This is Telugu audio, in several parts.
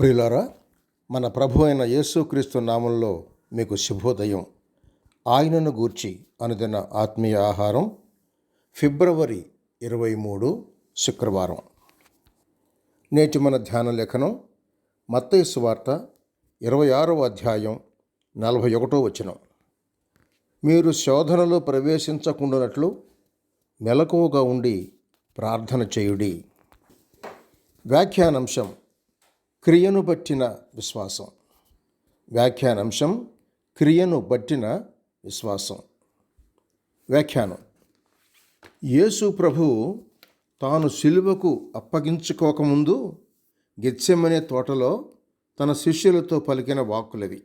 ప్రియులారా మన ప్రభు అయిన యేసుక్రీస్తు నామంలో మీకు శుభోదయం. ఆయనను గూర్చి అనుదిన ఆత్మీయ ఆహారం ఫిబ్రవరి ఇరవై మూడు శుక్రవారం. నేటి మన ధ్యాన లేఖనం మత్తయసు వార్త ఇరవై ఆరవ అధ్యాయం నలభై ఒకటో వచనం. మీరు శోధనలో ప్రవేశించకుండానట్లు మెలకువగా ఉండి ప్రార్థన చేయుడి. వ్యాఖ్యానాంశం క్రియను బట్టిన విశ్వాసం. వ్యాఖ్యానాంశం క్రియను బట్టిన విశ్వాసం. వ్యాఖ్యానం. యేసు ప్రభువు తాను సిలువకు అప్పగించుకోకముందు గెత్సెమనే తోటలో తన శిష్యులతో పలికిన వాక్కులవి.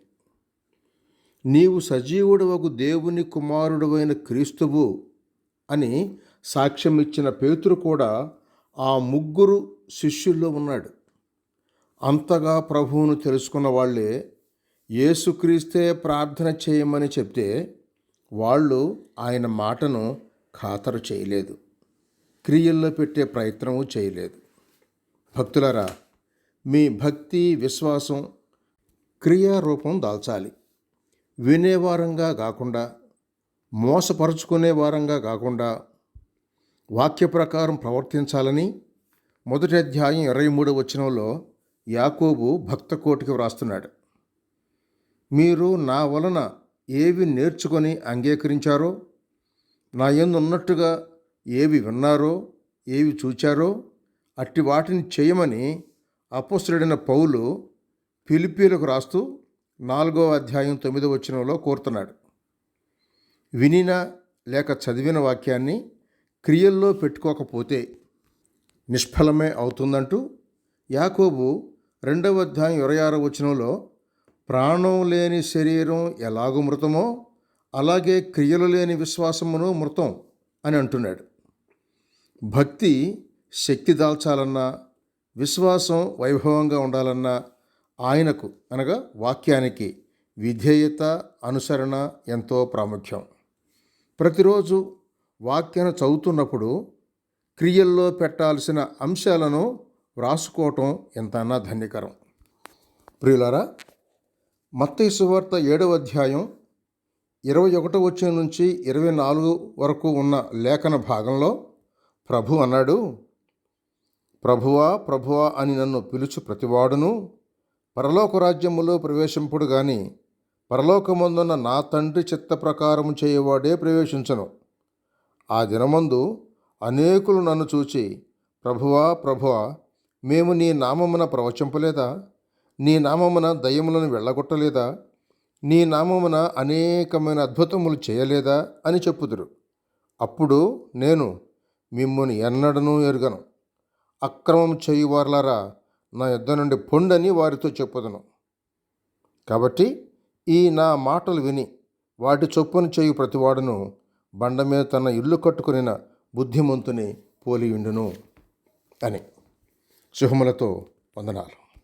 నీవు సజీవుడవకు దేవుని కుమారుడవైన క్రీస్తువు అని సాక్ష్యం ఇచ్చిన పేతురు కూడా ఆ ముగ్గురు శిష్యుల్లో ఉన్నాడు. అంతగా ప్రభువును తెలుసుకున్న వాళ్ళే యేసుక్రీస్తే ప్రార్థన చేయమని చెప్తే వాళ్ళు ఆయన మాటను ఖాతరు చేయలేదు. క్రియల్లో పెట్టే ప్రయత్నము చేయలేదు. భక్తులరా మీ భక్తి విశ్వాసం క్రియారూపం దాల్చాలి. వినేవారంగా కాకుండా మోసపరుచుకునే వారంగా కాకుండా వాక్య ప్రకారం ప్రవర్తించాలని మొదటి అధ్యాయం ఇరవై మూడు వచనంలో యాకోబు భక్తకోటికి వ్రాస్తున్నాడు. మీరు నా వలన ఏవి నేర్చుకొని అంగీకరించారో నా యందు ఉన్నట్టుగా ఏవి విన్నారో ఏవి చూచారో అట్టి వాటిని చేయమని అపస్తుడైన పౌలు పిలిపీలకు రాస్తూ నాలుగో అధ్యాయం తొమ్మిదో వచనంలో కోరుతున్నాడు. వినిన లేక చదివిన వాక్యాన్ని క్రియల్లో పెట్టుకోకపోతే నిష్ఫలమే అవుతుందంటూ యాకోబు రెండవ అధ్యాయం ఇరవై ఆరో వచనంలో ప్రాణం లేని శరీరం ఎలాగో మృతమో అలాగే క్రియలు లేని విశ్వాసమును మృతం అని అంటున్నాడు. భక్తి శక్తి దాల్చాలన్నా విశ్వాసం వైభవంగా ఉండాలన్నా ఆయనకు అనగా వాక్యానికి విధేయత అనుసరణ ఎంతో ప్రాముఖ్యం. ప్రతిరోజు వాక్యాన్ని చదువుతున్నప్పుడు క్రియల్లో పెట్టాల్సిన అంశాలను వ్రాసుకోవటం ఎంతన్నా ధన్యకరం. ప్రియులారా మత్తయి సువార్త ఏడవ అధ్యాయం ఇరవై ఒకటో వచ్చే నుంచి ఇరవై నాలుగు వరకు ఉన్న లేఖన భాగంలో ప్రభు అన్నాడు ప్రభువా ప్రభువా అని నన్ను పిలుచు ప్రతివాడును పరలోక రాజ్యములో ప్రవేశింపుడు గాని పరలోకమందున్న నా తండ్రి చిత్త ప్రకారం చేయవాడే ప్రవేశించను. ఆ దినమందు అనేకులు నన్ను చూచి ప్రభువా ప్రభువా మేము నీ నామమున ప్రవచింపలేదా? నీ నామమున దయ్యములను వెళ్ళగొట్టలేదా? నీ నామమున అనేకమైన అద్భుతములు చేయలేదా? అని చెప్పుదురు. అప్పుడు నేను మిమ్మల్ని ఎన్నడనూ ఎరుగను. అక్రమం చేయువార్లారా నా యుద్ధ నుండి పొండని వారితో చెప్పుదును. కాబట్టి ఈ నా మాటలు విని వాటి చొప్పున చేయు ప్రతివాడును బండ మీద తన ఇల్లు కట్టుకునిన బుద్ధిమంతుని పోలియుండును అని. శుభములతో వందనాలు.